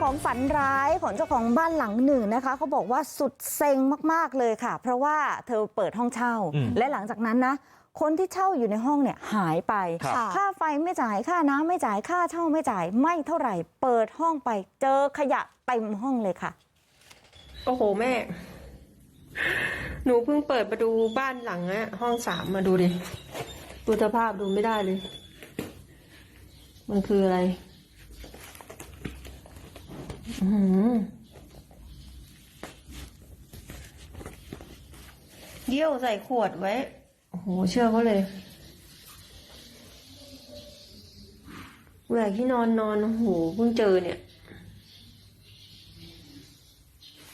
ของฝันร้ายของเจ้าของบ้านหลังหนึ่งนะคะเขาบอกว่าสุดเซ็งมากๆเลยค่ะ เพราะว่าเธอเปิดห้องเช่าอืมและหลังจากนั้นนะคนที่เช่าอยู่ในห้องเนี่ยหายไปครับค่าไฟไม่จ่ายค่าน้ำไม่จ่ายค่าเช่าไม่จ่ายไม่เท่าไหร่ เปิดห้องไปเจอขยะเต็มห้องเลยค่ะ โอ้โหแม่ หนูเพิ่งเปิดมาดูบ้านหลังอะห้องสามมาดูดิดูสภาพดูไม่ได้เลย มันคืออะไรอือหือ เยี่ยวใส่ขวดไว้ โอ้โห เชื่อเขาเลยแหวกที่นอนนอนโอ้โห เพิ่งเจอเนี่ย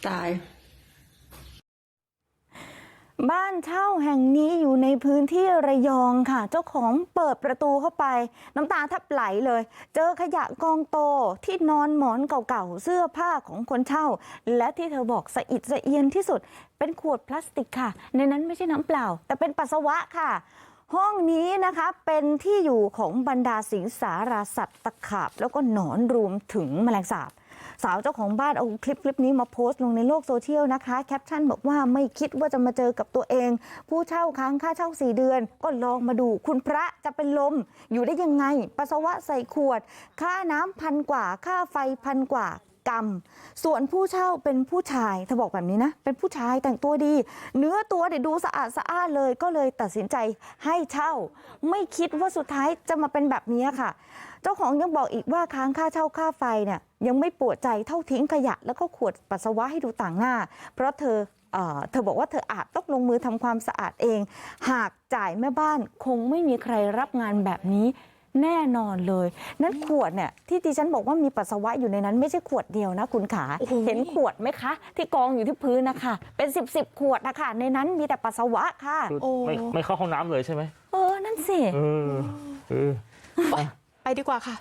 ตาย บ้านเช่าแห่งนี้อยู่ในพื้นที่ระยองค่ะ เจ้าของเปิดประตูเข้าไป น้ำตาแทบไหลเลย เจอขยะกองโตที่นอนหมอนเก่าๆเสื้อผ้าของคนเช่า และที่เธอบอกสะอิดสะเอียนที่สุด เป็นขวดพลาสติกค่ะ ในนั้นไม่ใช่น้ำเปล่า แต่เป็นปัสสาวะค่ะ ห้องนี้นะคะเป็นที่อยู่ของบรรดาสิงสาราสัตว์ตะขาบ แล้วก็หนอนรวมถึงแมลงสาบ สาวเจ้าของบ้านเอาคลิปคลิปนี้มาโพสต์ลงในโลกโซเชียลนะคะแคปชั่นบอกว่าไม่คิดว่าจะมาเจอกับตัวเอง ผู้เช่าค้างค่าเช่า 4 เดือน ก็ลองมาดูคุณพระจะเป็นลม อยู่ได้ยังไง ปัสสาวะใส่ขวด ค่าน้ำพันกว่า ค่าไฟพันกว่ากรรมส่วนผู้เช่าเป็นผู้ชายเธอบอกแบบนี้นะ เป็นผู้ชายแต่งตัวดี เนื้อตัวเนี่ยดูสะอาดสะอ้านเลย ก็เลยตัดสินใจให้เช่า ไม่คิดว่าสุดท้ายจะมาเป็นแบบนี้ค่ะ เจ้าของยังบอกอีกว่าค้างค่าเช่าค่าไฟเนี่ย ยังไม่ปวดใจเท่าทิ้งขยะแล้วก็ขวดปัสสาวะให้ดูต่างหน้าเพราะเธอเอ่อเธอบอกว่าเธออาจต้องลงมือทำความสะอาดเอง หากจ่ายแม่บ้านคงไม่มีใครรับงานแบบนี้แน่นอนเลยนั้นขวดเนี่ยที่ดิฉันบอกว่ามีปัสสาวะอยู่ในนั้นไม่ใช่ขวดเดียวนะคุณขาโอ้โหเห็นขวดไหมคะ ที่กองอยู่ที่พื้นนะคะเป็นสิบสิบขวดนะคะในนั้นมีแต่ปัสสาวะค่ะคือโอ้ไม่ไม่เข้าห้องน้ำเลยใช่ไหมเออนั่นสิเออเออไปดีกว่าค่ะ